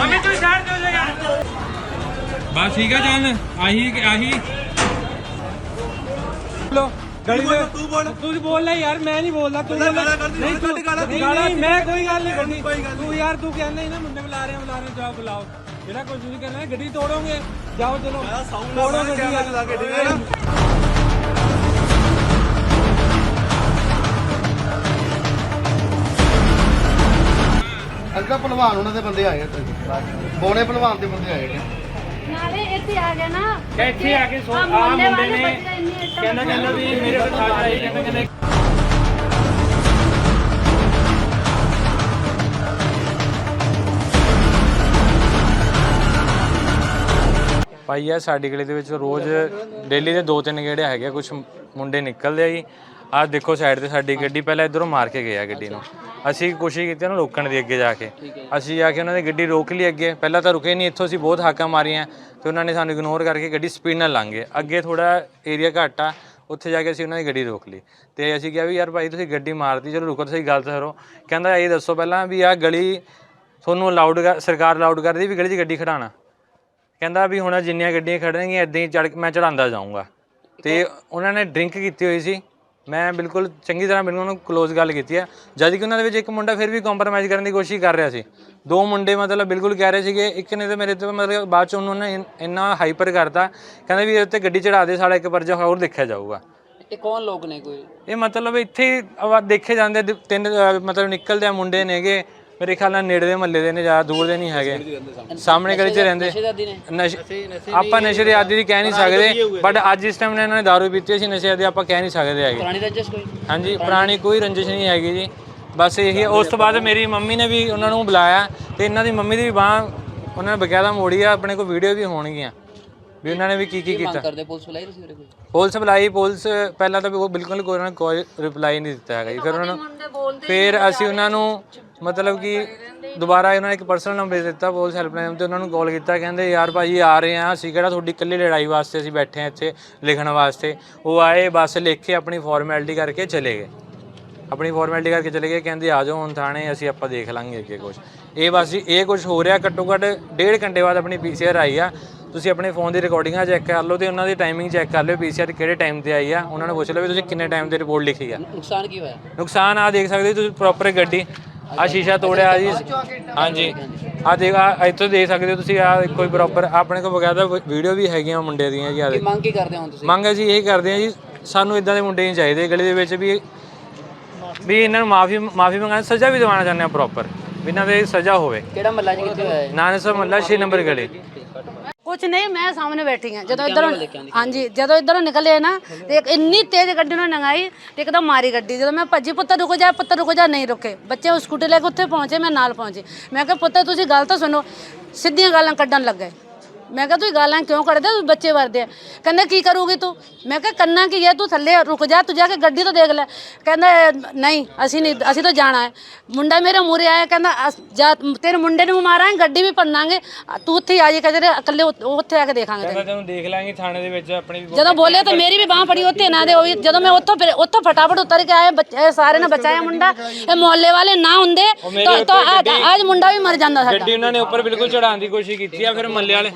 ਯਾਰ ਬਸ ਠੀਕ ਆ ਜਾਨ ਆਹੀ ਆਹੀ। ਲੋ ਗਲੀ ਦੇ ਤੂੰ ਬੋਲ। ਤੂੰ ਬੋਲਣਾ ਯਾਰ ਮੈਂ ਨਹੀਂ ਬੋਲਦਾ ਤੂੰ ਨਹੀਂ ਮੈਂ ਕੋਈ ਗੱਲ ਨਹੀਂ ਕਰਨੀ। ਤੂੰ ਯਾਰ ਤੂੰ ਕਹਿੰਦਾ ਹੀ ਨਾ ਮੁੰਡੇ ਬੁਲਾ ਰਹੇ ਬੁਲਾ ਰਹੇ ਜਾਓ ਬੁਲਾਓ। ਜਿਹੜਾ ਕੁਝ ਤੁਸੀਂ ਕਹਿੰਦਾ ਗੱਡੀ ਤੋੜੋਗੇ ਜਾਓ ਚਲੋ। ਤੋੜੋ ਗੱਡੀ ਲਾ ਕੇ ਠੀਕ ਹੈ ਨਾ ਭਲਵਾਨ ਉਹਨਾਂ ਦੇ ਬੰਦੇ ਆਏ ਆ ਬੋਣੇ ਭਲਵਾਨ ਦੇ ਬੰਦੇ ਆਏ ਨੇ ਨਾਲੇ ਇੱਥੇ ਆ ਗਿਆ ਨਾ ਇੱਥੇ ਆ ਕੇ ਸੋ- ਆਹ ਮੁੰਡੇ ਨੇ ਕਹਿੰਦਾ ਕਹਿੰਦਾ ਵੀ ਮੇਰੇ ਕੋਲ ਖਾ ਆਈ ਕਹਿੰਦਾ ਕਹਿੰਦਾ ਭਾਈ ਆ ਸਾਡੀ ਗਲੀ ਦੇ ਵਿੱਚ ਰੋਜ਼ ਡੇਲੀ ਦੇ ਦੋ ਤਿੰਨ ਗੇੜੇ ਹੈਗੇ ਕੁਝ ਮੁੰਡੇ ਨਿਕਲਦੇ ਆ ਜੀ। ਆਹ ਦੇਖੋ ਸਾਈਡ ਤੇ ਸਾਡੀ ਗੱਡੀ, ਪਹਿਲਾਂ ਇਧਰੋਂ ਮਾਰ ਕੇ ਗਿਆ ਗੱਡੀ ਨੂੰ। ਅਸੀਂ ਕੋਸ਼ਿਸ਼ ਕੀਤੀ ਉਹਨੂੰ ਰੋਕਣ ਦੀ ਅੱਗੇ ਜਾ ਕੇ। ਅਸੀਂ ਜਾ ਕੇ ਉਹਨਾਂ ਦੀ ਗੱਡੀ ਰੋਕ ਲਈ ਅੱਗੇ। ਪਹਿਲਾਂ ਤਾਂ ਰੁਕੇ ਨਹੀਂ, ਇੱਥੋਂ ਅਸੀਂ ਬਹੁਤ ਹਾਕਾਂ ਮਾਰੀਆਂ। ਤੇ ਉਹਨਾਂ ਨੇ ਸਾਨੂੰ ਇਗਨੋਰ ਕਰਕੇ ਗੱਡੀ ਸਪੀਡ ਨਾਲ ਲੰਘ ਗਏ। ਅੱਗੇ ਥੋੜਾ ਏਰੀਆ ਘੱਟ ਆ, ਉੱਥੇ ਜਾ ਕੇ ਅਸੀਂ ਉਹਨਾਂ ਦੀ ਗੱਡੀ ਰੋਕ ਲਈ। ਤੇ ਅਸੀਂ ਕਿਹਾ ਵੀ ਯਾਰ ਭਾਈ ਤੁਸੀਂ ਗੱਡੀ ਮਾਰਤੀ, ਚਲੋ ਰੁਕੋ, ਤੁਸੀਂ ਗੱਲ ਤਾਂ ਕਰੋ। ਕਹਿੰਦਾ ਇਹ ਦੱਸੋ ਪਹਿਲਾਂ ਵੀ ਆਹ ਗਲੀ ਤੁਹਾਨੂੰ ਅਲਾਉਡ ਸਰਕਾਰ ਅਲਾਉਡ ਕਰਦੀ ਵੀ ਗਲੀ 'ਚ ਗੱਡੀ ਖੜਾਣਾ ਕਹਿੰਦਾ ਵੀ ਹੁਣ ਜਿੰਨੀਆਂ ਗੱਡੀਆਂ ਖੜਨਗੀਆਂ ਇਦਾਂ ਹੀ ਚੜ ਮੈਂ ਚੜਾਉਂਦਾ ਜਾਊਂਗਾ। ਤੇ ਉਹਨਾਂ ਨੇ ਡਰਿੰਕ ਕੀਤੀ ਹੋਈ ਸੀ। ਮੈਂ ਬਿਲਕੁਲ ਚੰਗੀ ਤਰ੍ਹਾਂ ਮੈਨੂੰ ਉਹਨਾਂ ਕਲੋਜ਼ ਗੱਲ ਕੀਤੀ ਹੈ। ਜਦ ਕਿ ਉਹਨਾਂ ਦੇ ਵਿੱਚ ਇੱਕ ਮੁੰਡਾ ਫਿਰ ਵੀ ਕੰਪਰੋਮਾਈਜ਼ ਕਰਨ ਦੀ ਕੋਸ਼ਿਸ਼ ਕਰ ਰਿਹਾ ਸੀ। ਦੋ ਮੁੰਡੇ ਮਤਲਬ ਬਿਲਕੁਲ ਕਹਿ ਰਹੇ ਸੀਗੇ ਇੱਕ ਨੇ ਤੇ ਮੇਰੇ ਤੇ ਮਤਲਬ ਬਾਅਦ ਚ ਉਹਨਾਂ ਨੇ ਇਨ- ਹਾਈਪਰ ਕਰਤਾ ਕਹਿੰਦਾ ਵੀ ਇਹ ਉੱਤੇ ਗੱਡੀ ਚੜਾ ਦੇ ਸਾਡਾ ਇੱਕ ਪਰਜਾ ਹੋਰ ਦੇਖਿਆ ਜਾਊਗਾ। ਇਹ ਕੌਣ ਲੋਕ ਨੇ ਕੋਈ? ਇਹ ਮਤਲਬ ਇੱਥੇ ਦੇਖੇ ਜਾਂਦੇ ਤਿੰਨ ਮਤਲਬ ਨਿਕਲਦੇ ਆ ਮੁੰਡੇ ਨੇਗੇ। ਮੇਰੇ ਖਿਆਲ ਨਾਲ ਨੇੜੇ ਦੇ ਮਹੱਲੇ ਦੇ ਨੇ ਜ਼ਿਆਦਾ ਦੂਰ ਦੇ ਨਹੀਂ ਹੈਗੇ। ਸਾਹਮਣੇ ਗਲੀ 'ਚ ਰਹਿੰਦੇ। ਨੇ। ਨਸ਼ੇ ਆਪਾਂ ਨਸ਼ੇ ਦੀ ਆਦੀ ਦੀ ਕਹਿ ਨਹੀਂ ਸਕਦੇ ਬਟ ਅੱਜ ਇਸ ਟਾਈਮ ਇਹਨਾਂ ਨੇ ਦਾਰੂ ਪੀਤੀ ਸੀ ਨਸ਼ੇ ਦੀ ਆਪਾਂ ਕਹਿ ਨਹੀਂ ਸਕਦੇ ਹੈਗੇ। ਪੁਰਾਣੀ ਰੰਜਿਸ਼ ਕੋਈ? ਹਾਂਜੀ ਪੁਰਾਣੀ ਕੋਈ ਰੰਜਿਸ਼ ਨਹੀਂ ਹੈਗੀ ਜੀ। ਬਸ ਇਹੀ ਉਸ ਤੋਂ ਬਾਅਦ ਮੇਰੀ ਮੰਮੀ ਨੇ ਵੀ ਉਹਨਾਂ ਨੂੰ ਬੁਲਾਇਆ ਤੇ ਇਹਨਾਂ ਦੀ ਮੰਮੀ ਦੀ ਵੀ ਬਾਹ ਉਹਨਾਂ ਨੇ ਬਕਾਇਦਾ ਮੋੜੀ ਆ ਆਪਣੇ ਕੋਲ ਵੀਡੀਓ ਵੀ ਹੋਣਗੀਆਂ। ਵੀ ਉਹਨਾਂ ਨੇ ਵੀ ਕੀ ਕੀ ਕੀਤਾ। ਕਰਦੇ? ਪੁਲਿਸ ਬੁਲਾਈ ਤੁਸੀਂ ਪੁਲਿਸ ਬੁਲਾਈ ਪੁਲਿਸ ਪਹਿਲਾਂ ਤਾਂ ਉਹ ਬਿਲਕੁਲ ਨੇ ਕੋਈ ਰਿਪਲਾਈ ਨਹੀਂ ਦਿੱਤਾ ਹੈਗਾ ਜੀ। ਫਿਰ ਉਹਨਾਂ ਨੂੰ ਫਿਰ ਅਸੀਂ ਉਹਨਾਂ ਨੂੰ ਮਤਲਬ ਕਿ ਦੁਬਾਰਾ ਉਹਨਾਂ ਨੇ ਇੱਕ ਪਰਸਨਲ ਨੰਬਰ ਦਿੱਤਾ ਪੁਲਿਸ ਹੈਲਪਲਾਈਨ ਤੇ ਉਹਨਾਂ ਨੂੰ ਕਾਲ ਕੀਤਾ ਕਹਿੰਦੇ ਯਾਰ ਭਾਜੀ ਆ ਰਹੇ ਆ ਅਸੀਂ ਕਿਹੜਾ ਤੁਹਾਡੀ ਇਕੱਲੀ ਲੜਾਈ ਵਾਸਤੇ ਅਸੀਂ ਬੈਠੇ ਆ ਇੱਥੇ ਲਿਖਣ ਵਾਸਤੇ? ਉਹ ਆਏ ਬਸ ਲਿਖ ਕੇ ਆਪਣੀ ਫਾਰਮੈਲਿਟੀ ਕਰਕੇ ਚਲੇ ਗਏ। ਆਪਣੀ ਫਾਰਮੈਲਿਟੀ ਕਰਕੇ ਚਲੇ ਗਏ ਕਹਿੰਦੇ ਆ ਜਾਓ ਹੁਣ ਥਾਣੇ ਅਸੀਂ ਆਪਾਂ ਦੇਖ ਲਾਂਗੇ ਅੱਗੇ ਕੁਝ ਇਹ ਬਸ ਜੀ ਇਹ ਕੁਝ ਹੋ ਰਿਹਾ ਘੱਟੋ ਘੱਟ ਡੇਢ ਘੰਟੇ ਬਾਅਦ ਆਪਣੀ ਪੀਸੀਆਰ ਆਈ ਆ। ਤੁਸੀਂ ਆਪਣੇ ਫੋਨ ਦੀ ਰਿਕਾਰਡਿੰਗਾਂ ਚੈੱਕ ਕਰ ਲਓ ਤੇ ਉਹਨਾਂ ਦੀ ਟਾਈਮਿੰਗ ਚੈੱਕ ਕਰ ਲਿਓ ਪੀਸੀਆਰ ਕਿਹੜੇ ਟਾਈਮ ਤੇ ਆਈ ਆ। ਉਹਨਾਂ ਨੂੰ ਪੁੱਛ ਲਓ ਵੀ ਤੁਸੀਂ ਕਿੰਨੇ ਟਾਈਮ ਤੇ ਰਿਪੋਰਟ ਲਿਖੀ ਆ। ਨੁਕਸਾਨ ਕੀ ਹੋਇਆ? ਨੁਕਸਾਨ ਆ ਦੇਖ ਸਕਦੇ ਤੁਸੀਂ ਪ੍ਰੋਪਰ ਗੱਡੀ ਆ ਸ਼ੀਸ਼ਾ ਤੋੜਿਆ ਜੀ। ਹਾਂਜੀ। ਆ ਦੇਖ ਆ ਇੱਥੋਂ ਦੇਖ ਸਕਦੇ ਹੋ ਤੁਸੀਂ ਆ ਕੋਈ ਪ੍ਰੋਪਰ ਆਪਣੇ ਕੋਲ ਬਕਾਇਦਾ ਵੀਡੀਓ ਵੀ ਹੈਗੀਆਂ ਮੁੰਡੇ ਦੀਆਂ ਜੀ ਆ ਕੀ ਮੰਗ ਕੀ ਕਰਦੇ ਹੋ ਹੁਣ ਤੁਸੀਂ? ਮੰਗ ਅਸੀਂ ਇਹ ਕਰਦੇ ਹਾਂ ਜੀ ਸਾਨੂੰ ਇਦਾਂ ਦੇ ਮੁੰਡੇ ਨਹੀਂ ਚਾਹੀਦੇ ਗਲੀ ਦੇ ਵਿੱਚ ਵੀ ਵੀ ਇਹਨਾਂ ਨੂੰ ਮਾਫੀ ਮਾਫੀ ਮੰਗਾਂ ਸਜ਼ਾ ਵੀ ਦਿਵਾਉਣਾ ਚਾਹੁੰਦੇ ਆ ਪ੍ਰੋਪਰ ਬਿਨਾਂ ਦੇ ਸਜ਼ਾ ਹੋਵੇ। ਕਿਹੜਾ ਮੱਲਾ ਜੀ ਕਿੱਥੇ ਹੋਇਆ ਹੈ ਮੱਲਾ 6 ਨੰਬਰ ਗਲੀ। ਕੁਛ ਨਹੀਂ ਮੈਂ ਸਾਹਮਣੇ ਬੈਠੀ ਹਾਂ। ਜਦੋਂ ਇਧਰੋਂ ਹਾਂਜੀ ਜਦੋਂ ਇਧਰੋਂ ਨਿਕਲੇ ਨਾ ਤੇ ਇੱਕ ਇੰਨੀ ਤੇਜ਼ ਗੱਡੀ ਨੇ ਨੰਗਾਈ ਤੇ ਇੱਕਦਮ ਮਾਰੀ ਗੱਡੀ। ਜਦੋਂ ਮੈਂ ਭੱਜੀ ਪੁੱਤਰ ਰੁਕ ਜਾ ਪੁੱਤਰ ਰੁਕ ਜਾ ਨਹੀਂ ਰੁਕੇ। ਬੱਚੇ ਉਹ ਸਕੂਟਰ ਲੈ ਕੇ ਉੱਥੇ ਪਹੁੰਚੇ ਮੈਂ ਨਾਲ ਪਹੁੰਚੀ। ਮੈਂ ਕਿਹਾ ਪੁੱਤਰ ਤੁਸੀਂ ਗੱਲ ਤਾਂ ਸੁਣੋ। ਸਿੱਧੀਆਂ ਗੱਲਾਂ ਕੱਢਣ ਲੱਗ ਮੈਂ ਕਿਹਾ ਤੂੰ ਗਾਲਾਂ ਕਿਉਂ ਕੱਢਦੇ ਤੂੰ ਬੱਚੇ ਵਰਦੇ ਆ। ਕਹਿੰਦੇ ਕੀ ਕਰੂਗੀ ਤੂੰ? ਮੈਂ ਕਿਹਾ ਕੰਨਾ ਕੀ ਹੈ ਤੂੰ ਥੱਲੇ ਰੁਕ ਜਾ ਤੂੰ ਜਾ ਕੇ ਗੱਡੀ ਤੋਂ ਦੇਖ ਲੈ। ਕਹਿੰਦਾ ਨਹੀਂ ਅਸੀਂ ਨਹੀਂ ਅਸੀਂ ਤਾਂ ਜਾਣਾ ਹੈ। ਮੁੰਡਾ ਮੇਰੇ ਮੂਰੇ ਆਇਆ ਕਹਿੰਦਾ ਅਸ- ਜਾ ਤੇਰੇ ਮੁੰਡੇ ਨੂੰ ਮਾਰਾਂਗੇ ਗੱਡੀ ਵੀ ਪੰਨਾਂਗੇ ਤੂੰ ਉੱਥੇ ਹੀ ਆ ਜੇ ਕਹਿੰਦੇ ਇਕੱਲੇ ਉੱਥੇ ਉੱਥੇ ਆ ਕੇ ਦੇਖਾਂਗੇ ਤੈਨੂੰ। ਤੈਨੂੰ ਦੇਖ ਲਾਂਗੇ ਥਾਣੇ ਦੇ ਵਿੱਚ ਆਪਣੀ ਵੀ ਜਦੋਂ ਬੋਲੇ ਤਾਂ ਮੇਰੀ ਵੀ ਬਾਹ ਫੜੀ ਉੱਥੇ ਨਾ ਦੇ ਉਹ ਵੀ ਜਦੋਂ ਮੈਂ ਉੱਥੋਂ ਫਿਰ ਉੱਥੋਂ ਫਟਾਫਟ ਉਤਰ ਕੇ ਆਏ ਬੱਚੇ ਇਹ ਸਾਰੇ ਨੇ ਬਚਾਇਆ ਮੁੰਡਾ। ਇਹ ਮੁਹੱਲੇ ਵਾਲੇ ਨਾ ਹੁੰਦੇ ਤਾਂ ਤਾਂ ਅੱਜ- ਅੱਜ ਮੁੰਡਾ ਵੀ ਮਰ ਜਾਂਦਾ ਸਾਡਾ। ਗੱਡੀ ਉਹਨਾਂ ਨੇ ਉੱਪਰ ਬਿਲਕੁਲ ਚੜਾਉਣ ਦੀ ਕੋਸ਼ਿਸ਼ ਕੀਤੀ ਆ ਫਿਰ ਮੱਲੇ ਵਾਲੇ